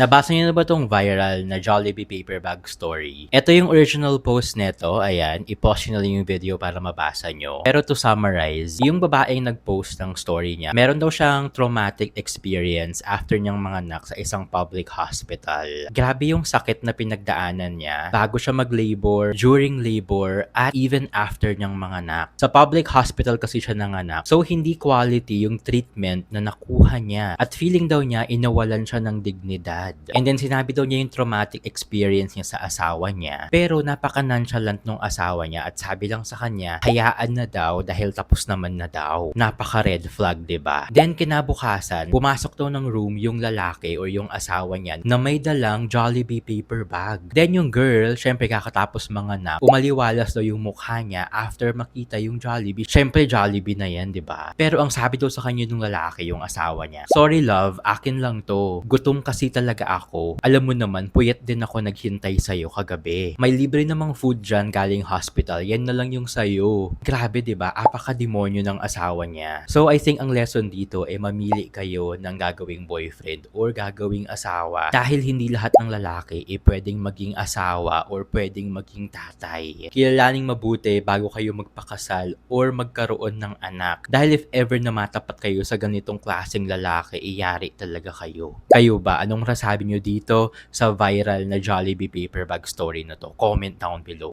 Nabasa niyo na ba tong viral na Jollibee paper bag story? Ito yung original post neto. Ayan, i-pause nyo yung video para mabasa nyo. Pero to summarize, yung babaeng nag-post ng story niya, meron daw siyang traumatic experience after niyang manganak sa isang public hospital. Grabe yung sakit na pinagdaanan niya bago siya mag-labor, during labor, at even after niyang manganak. Sa public hospital kasi siya nanganak. So, hindi quality yung treatment na nakuha niya. At feeling daw niya, inawalan siya ng dignidad. And then, sinabi daw niya yung traumatic experience niya sa asawa niya. Pero, napaka-nonchalant nung asawa niya at sabi lang sa kanya, hayaan na daw dahil tapos naman na daw. Napaka-red flag, ba? Then, kinabukasan, pumasok daw ng room yung lalaki or yung asawa niya na may dalang Jollibee paper bag. Then, yung girl, syempre kakatapos manganak, umaliwalas daw yung mukha niya after makita yung Jollibee. Syempre, Jollibee na yan, ba? Pero ang sabi daw sa kanya nung lalaki, yung asawa niya, Sorry love, akin lang to. Gutom kasi talaga ako. Alam mo naman, puyat din ako naghintay sa'yo kagabi. May libre namang food dyan galing hospital. Yan na lang yung sa'yo. Grabe, ba? Apaka-demonyo ng asawa niya. So, I think ang lesson dito ay mamili kayo ng gagawing boyfriend or gagawing asawa. Dahil hindi lahat ng lalaki ay pwedeng maging asawa or pwedeng maging tatay. Kilalaning mabuti bago kayo magpakasal or magkaroon ng anak. Dahil if ever na matapat kayo sa ganitong klaseng lalaki, iyari talaga kayo. Kayo ba? Anong rasabi nyo dito sa viral na Jollibee paper bag story na to? Comment down below.